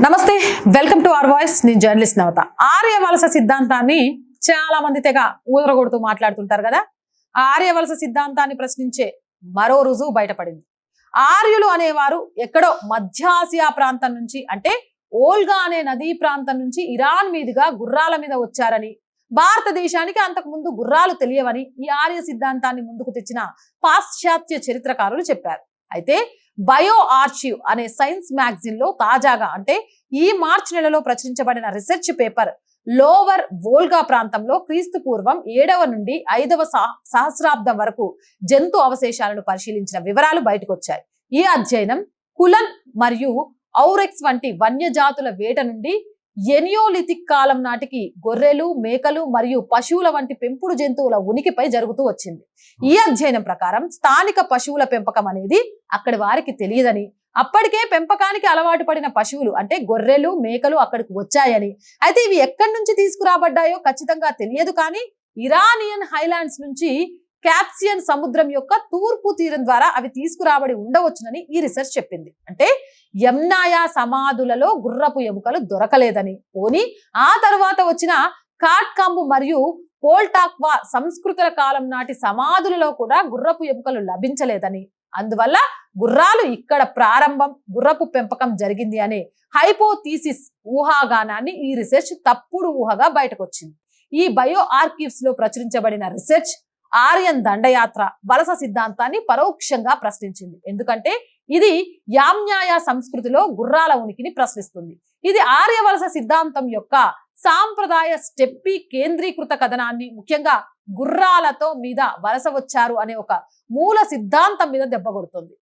నమస్తే welcome to our voice. నేను journalist నవత. ఆర్యవలస సిద్ధాంతాన్ని చాలా మంది తెగ ఊదరగొడుతూ మాట్లాడుతుంటారు కదా? ఆర్యవలస సిద్ధాంతాన్ని ప్రశ్నించే మరో రుజువు బయటపడింది. ఆర్యులు అనేవారు ఎక్కడో మధ్యాసియా ప్రాంతం నుంచి అంటే ఓల్గా అనే నదీ ప్రాంతం నుంచి ఇరాన్ మీదుగా గుర్రాల మీద వచ్చారని భారతదేశానికి అంతకు ముందు గుర్రాలు తెలియవని ఈ ఆర్య సిద్ధాంతాన్ని ముందుకు తెచ్చిన పాశ్చాత్య చరిత్రకారులు చెప్పారు. అయితే బయో ఆర్చివ్ అనే సైన్స్ మ్యాగజిన్లో తాజాగా అంటే ఈ మార్చి నెలలో ప్రచురించబడిన రీసెర్చ్ పేపర్ లోవర్ వోల్గా ప్రాంతంలో క్రీస్తు పూర్వం ఏడవ నుండి ఐదవ సహ- సహస్రాబ్దం వరకు జంతు అవశేషాలను పరిశీలించిన వివరాలు బయటకు వచ్చాయి ఈ అధ్యయనం కులన్ మరియు ఔరెక్స్ వంటి వన్యజాతుల వేట నుండి ఎనియోలిథిక్ కాలం నాటికి గొర్రెలు మేకలు మరియు పశువుల వంటి పెంపుడు జంతువుల ఉనికిపై జరుగుతూ వచ్చింది. ఈ అధ్యయనం ప్రకారం స్థానిక పశువుల పెంపకం అనేది అక్కడి వారికి తెలియదని అప్పటికే పెంపకానికి అలవాటు పడిన పశువులు అంటే గొర్రెలు మేకలు అక్కడికి వచ్చాయని అయితే ఇవి ఎక్కడి నుంచి తీసుకురాబడ్డాయో ఖచ్చితంగా తెలియదు కానీ ఇరానియన్ హైలాండ్స్ నుంచి క్యాప్సియన్ సముద్రం యొక్క తూర్పు తీరం ద్వారా అవి తీసుకురాబడి ఉండవచ్చునని ఈ రీసెర్చ్ చెప్పింది. అంటే యమ్నాయా సమాధులలో గుర్రపు ఎముకలు దొరకలేదని. పోని ఆ తర్వాత వచ్చిన కాట్కాంబు మరియు పోల్టాక్వా సంస్కృతుల కాలం నాటి సమాధులలో కూడా గుర్రపు ఎముకలు లభించలేదని. అందువల్ల గుర్రాలు ఇక్కడ ప్రారంభం గుర్రపు పెంపకం జరిగింది అనే హైపోథీసిస్ ఊహాగానాన్ని ఈ రీసెర్చ్ తప్పుడు ఊహగా బయటకొచ్చింది. ఈ బయో ఆర్కీవ్స్లో ప్రచురించబడిన రీసెర్చ్ ఆర్యన్ దండయాత్ర వలస సిద్ధాంతాన్ని పరోక్షంగా ప్రశ్నించింది. ఎందుకంటే ఇది యామ్న్యాయ సంస్కృతిలో గుర్రాల ఉనికిని ప్రశ్నిస్తుంది. ఇది ఆర్య వలస సిద్ధాంతం యొక్క సాంప్రదాయ స్టెప్పి కేంద్రీకృత కథనాన్ని ముఖ్యంగా గుర్రాలతో మీద వలస వచ్చారు అనే ఒక మూల సిద్ధాంతం మీద దెబ్బ కొడుతుంది.